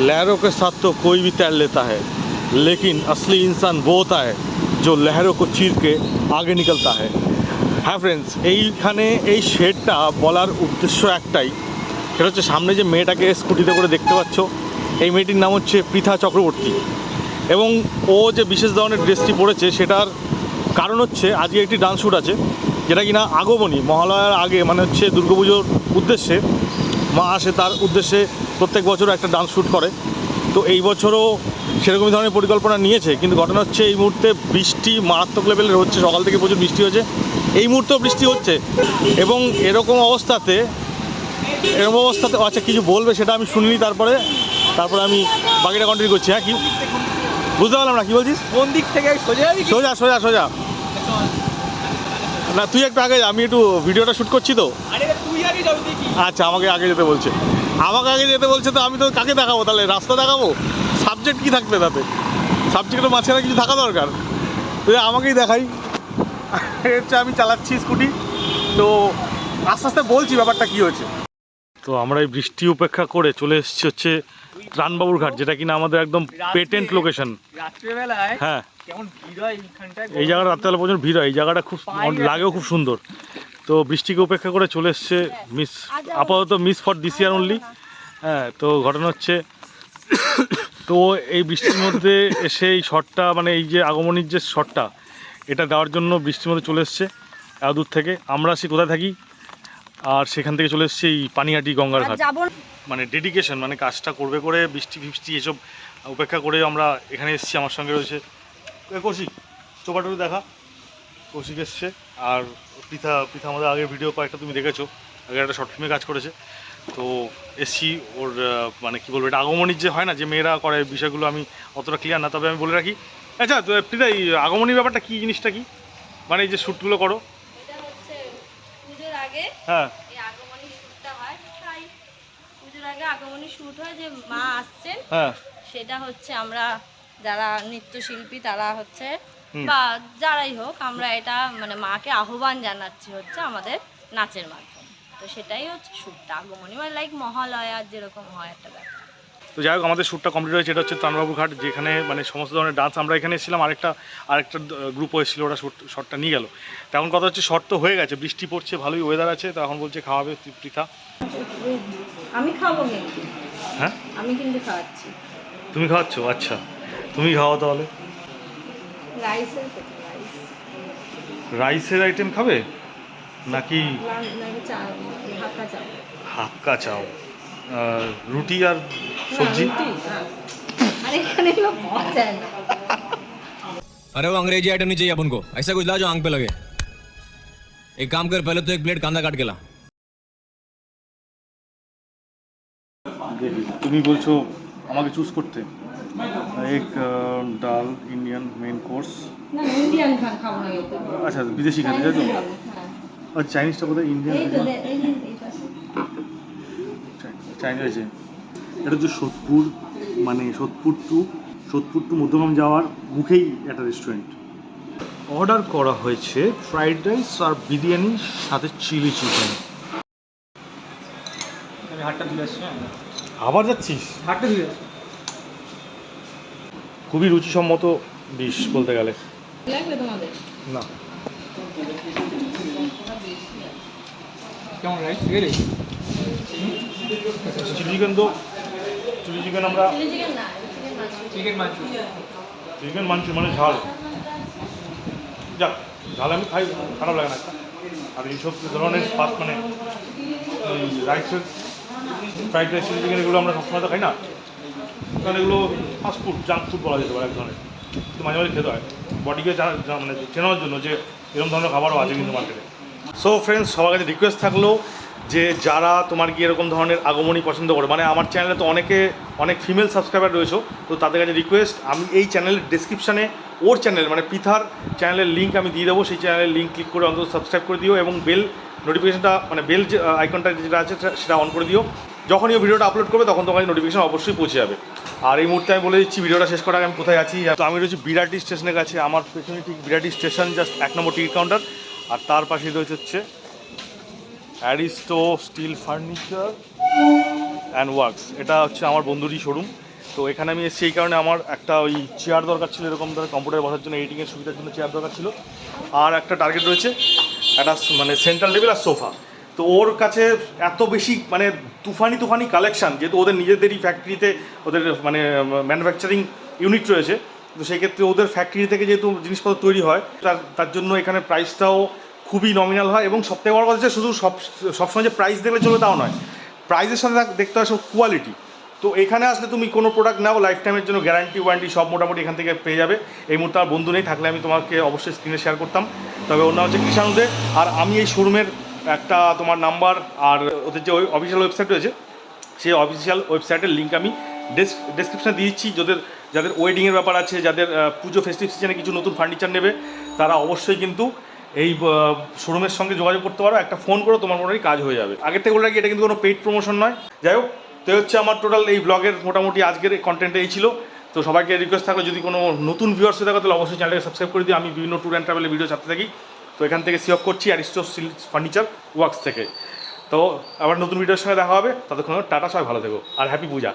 लहरों के साथ तो कोई भी तैर लेता है लेकिन असली इंसान वो होता है जो लहरों को चीर के आगे निकलता है হ্যাঁ ফ্রেন্ডস এইখানে এই শেডটা বলার উদ্দেশ্য একটাই সেটা হচ্ছে সামনে যে মেয়েটাকে স্কুটিতে করে দেখতে পাচ্ছ এই মেয়েটির নাম হচ্ছে পৃথা চক্রবর্তী এবং ও যে বিশেষ ধরনের ড্রেসটি পরেছে সেটার কারণ হচ্ছে আজকে একটি ডান্স শ্যুট আছে যেটা কিনা আগমনী মহালয়ার আগে মানে হচ্ছে দুর্গাপুজোর উদ্দেশ্যে মা আসে তার উদ্দেশ্যে প্রত্যেক বছর একটা ডান্স শ্যুট করে। তো এই বছরও সেরকমই ধরনের পরিকল্পনা নিয়েছে কিন্তু ঘটনা হচ্ছে এই মুহূর্তে বৃষ্টি মারাত্মক লেভেলের হচ্ছে সকাল থেকে প্রচুর বৃষ্টি হচ্ছে এই মুহূর্তেও বৃষ্টি হচ্ছে এবং এরকম অবস্থাতে এরকম অবস্থাতে আচ্ছা কিছু বলবে সেটা আমি শুনিনি তারপরে তারপরে আমি বাকিটা কন্টিনিউ করছি হ্যাঁ কি? বুঝতে পারলাম না কি বলছিস? কোন দিক থেকে সোজা সোজা সোজা না তুই একটু আগে আমি একটু ভিডিওটা শ্যুট করছি তো। আচ্ছা আমাকে আগে যেতে বলছে। আমাকে আগে যেতে বলছে তো আমি তো কাকে দেখাবো? তাহলে রাস্তা দেখাবো? সাবজেক্ট কি থাকবে তাতে? সাবজেক্টের মাঝখানে কিছু থাকা দরকার? তো আমাকেই দেখাই। এই হচ্ছে আমি চালাচ্ছি স্কুটি। তো আস্তে আস্তে বলছি ব্যাপারটা কি হয়েছে। তো আমরা এই বৃষ্টি উপেক্ষা করে চলে এসেছি হচ্ছে ত্রাণবাবুর ঘাট যেটা কিনা আমাদের একদম পেটেন্ট লোকেশন। হ্যাঁ। কেমন ভিড় এইখানটায়? এই জায়গাটা রাত্রেবেলা পর্যন্ত ভিড় হয়। এই জায়গাটা খুব লাগেও খুব সুন্দর। তো বৃষ্টিকে উপেক্ষা করে চলে এসছে মিস আপাতত miss for this year only হ্যাঁ তো ঘটনা হচ্ছে তো এই বৃষ্টির মধ্যে এসে এই শটটা মানে এই যে আগমনীর যে শটটা এটা দেওয়ার জন্য বৃষ্টির মধ্যে চলে এসছে এত দূর থেকে। আমরা আছি কোথায় থাকি? আর সেখান থেকে চলে এসছে এই পানিহাটি গঙ্গার ঘাট। মানে ডেডিকেশন মানে কাজটা করবে করে বৃষ্টি ফিষ্টি এসব উপেক্ষা করে আমরা এখানে এসেছি আমার সঙ্গে রয়েছে। কৌশিক চোপাটুকু দেখা। কৌশিক এসছে। আর পৃথা পৃথা আমাদের আগের ভিডিও কয়েকটা তুমি দেখেছ। আগে একটা শর্ট ফিল্মে কাজ করেছে। তো এসছি ওর মানে কি বলব এটা আগমনীর যে হয় না যে মেয়েরা করে বিষয়গুলো আমি অতটা ক্লিয়ার না তবে আমি বলে রাখি। আচ্ছা তো পৃথা এই আগমনীর ব্যাপারটা কী জিনিসটা কি? মানে এই যে শ্যুটগুলো করো। হ্যাঁ। আগমনী হয়। যে মা আসছেন। সেটা হচ্ছে আমরা যারা নৃত্যশিল্পী তারা হচ্ছে। বা যারাই হোক আমরা এটা মানে মাকে আহ্বান জানাচ্ছি হচ্ছে আমাদের নাচের মাধ্যমে। তো সেটাই হচ্ছে শ্যুটটা আগমনী মানে লাইক মহালয়া যেরকম হয় একটা ব্যাপার। তো যাই হোক আমাদের শ্যুটটা কমপ্লিট হয়েছে। এটা হচ্ছে তানবাবু ঘাট যেখানে মানে সমস্ত ধরনের ডান্স আমরা এখানে এসেছিলাম। আরেকটা আরেকটা গ্রুপও এসেছিল ওরা শ্যুট শটটা নিয়ে গেল। তেমন কথা হচ্ছে শট তো হয়ে গেছে। বৃষ্টি পড়ছে ভালোই ওয়েদার আছে। তো এখন বলছে খাওয়াবে পৃথা। আমি খাব হ্যাঁ? আমি কিন্তু খাওয়াচ্ছি তুমি খাওয়াচ্ছ আচ্ছা। তুমি খাওয়া তাহলে। রাইসের রাইস রাইসের আইটেম খাবে নাকি হাক্কা চাল হাক্কা চাও আর রুটি আর সবজি আর এখানে এগুলো পাওয়া যায় না अरे वो अंग्रेजी आइटम नहीं चाहिए अपन को ऐसा कुछ ला जो आंख पे लगे एक काम कर पहले तो एक प्लेट कांदा काट के ला দেখি তুমি বলছো আমাকে চুজ করতে এক ডাল ইন্ডিয়ান মেন কোর্স। না ইন্ডিয়ান খান না আচ্ছা বিদেশি খাতে তাই তো? আর চাইনিজটা বোধহয় ইন্ডিয়ান এই তো দে- এই যে এই পাশে। চাইনিজ আছে এটা হচ্ছে সোদপুর মানে সোদপুর টু সোদপুর টু মধ্যমগ্রাম যাওয়ার মুখেই একটা রেস্টুরেন্ট অর্ডার করা হয়েছে ফ্রাইড রাইস আর বিরিয়ানি সাথে চিলি চিকেন হ্যাঁ। আবার যাচ্ছিস? হাটটা ধুয়ে আসছি। খুবই রুচিসম্মত ডিশ বলতে গেলে। লাগবে তোমাদের? না। কেমন রাইস রিয়েলি চিলি চিকেন তো চিলি চিকেন আমরা চিকেন না চিকেন মাছ চিকেন মাঞ্চুরিয়ান চিকেন মানছি মানে ঝাল। যাক ঝাল আমি খাই খারাপ লাগে না আর এইসব ধরনের ফাস্ট মানে রাইসের ফ্রাইড রাইস চিলি চিকেন এগুলো আমরা সবসময় তো খাই না। কারণ এগুলো ফাস্ট ফুড জাঙ্ক ফুড বলা যেতে পারে এক ধরনের। কিন্তু মাঝে মাঝে খেতে হয়। বডিকে মানে চেনার জন্য যে এরকম ধরনের খাবারও আছে কিন্তু মার্কেটে সো ফ্রেন্ডস সবার কাছে রিকোয়েস্ট থাকল যে যারা তোমার কি এরকম ধরনের আগমনী পছন্দ করে মানে আমার চ্যানেলে তো অনেকে, অনেক ফিমেল সাবস্ক্রাইবার রয়েছে, তো তাদের কাছে রিকোয়েস্ট আমি এই চ্যানেলের ডিসক্রিপশানে ওর চ্যানেল মানে পিথার চ্যানেলের লিঙ্ক আমি দিয়ে দেবো, সেই চ্যানেলের লিঙ্ক ক্লিক করে অন্তত সাবস্ক্রাইব করে দিও এবং বেল নোটিফিকেশনটা মানে বেল আইকনটা যেটা আছে, সেটা অন করে দিও। যখনই ও ভিডিওটা আপলোড করবে, তখন তোমার নোটিফিকেশন অবশ্যই পৌঁছে যাবে। আর এই মুহূর্তে আমি বলে দিচ্ছি, ভিডিওটা শেষ করার আমি কোথায় আছি? তো আমি রয়েছি বিরাটি স্টেশনের কাছে। আমার পেছনে ঠিক বিরাটি স্টেশন জাস্ট এক নম্বর টিকিট কাউন্টার আর তার পাশেই রয়েছে হচ্ছে Aristo steel furniture and works এটা হচ্ছে আমার বন্ধুরই শোরুম তো এখানে আমি এসেছি এই কারণে আমার একটা ওই চেয়ার দরকার ছিল, এরকম ধরে কম্পিউটারে বসার জন্য এডিটিংয়ের সুবিধার জন্য চেয়ার দরকার ছিল। আর একটা টার্গেট রয়েছে, একটা মানে সেন্ট্রাল টেবিল আর সোফা তো ওর কাছে এত বেশি মানে তুফানি তুফানি কালেকশন যেহেতু ওদের নিজেদেরই ফ্যাক্টরিতে ওদের মানে ম্যানুফ্যাকচারিং ইউনিট রয়েছে, তো সেই ক্ষেত্রে ওদের ফ্যাক্টরি থেকে যেহেতু জিনিসপত্র তৈরি হয়, তার তার জন্য এখানে প্রাইসটাও খুবই নমিনাল হয় এবং সবথেকে বড় কথা শুধু সব, সবসময় যে প্রাইস দেখলে চলে তাও নয় প্রাইসের সাথে দেখতে হয় সব কোয়ালিটি তো এখানে আসলে তুমি কোনো প্রোডাক্ট নাও লাইফ টাইমের জন্য গ্যারান্টি ওয়ারেন্টি সব মোটামুটি এখান থেকে পেয়ে যাবে, এই মুহূর্তে আমার বন্ধু নেই, থাকলে আমি তোমাকে অবশ্যই স্ক্রিনে শেয়ার করতাম, তবে ওর নাম হচ্ছে কৃষাণুদে আর আমি এই শোরুমের একটা তোমার নাম্বার আর ওদের যে অফিসিয়াল ওয়েবসাইট রয়েছে, সেই অফিসিয়াল ওয়েবসাইটের লিঙ্ক আমি ডেসক্রিপশনে দিয়ে দিচ্ছি যাদের যাদের ওয়েডিংয়ের ব্যাপার আছে, যাদের পুজো ফেস্টিভ সিজনে কিছু নতুন ফার্নিচার নেবে, তারা অবশ্যই কিন্তু এই শোরুমের সঙ্গে যোগাযোগ করতে পারো। একটা ফোন করো তোমার মোটামুটি কাজ হয়ে যাবে। আগের থেকে বলে রাখি, এটা কিন্তু কোনো পেইড প্রমোশন নয়। যাই হোক, তো হচ্ছে আমার টোটাল এই ব্লগের মোটামুটি আজকের কন্টেন্ট এই ছিল। তো সবাইকে রিকোয়েস্ট থাকো যদি কোনো নতুন ভিউয়ার্স থাকো, তাহলে অবশ্যই চ্যানেলকে সাবস্ক্রাইব করে দিই আমি বিভিন্ন ট্যুর অ্যান্ড ট্রাভেলের ভিডিও ছাড়তে থাকি। তো এখান থেকে সিওক করছি স্টোর ফার্নিচার ওয়ার্কস থেকে। তো আবার নতুন ভিডিওর সঙ্গে দেখা হবে। ততক্ষণ টাটা, সবাই ভালো থেকো। আর হ্যাপি পূজা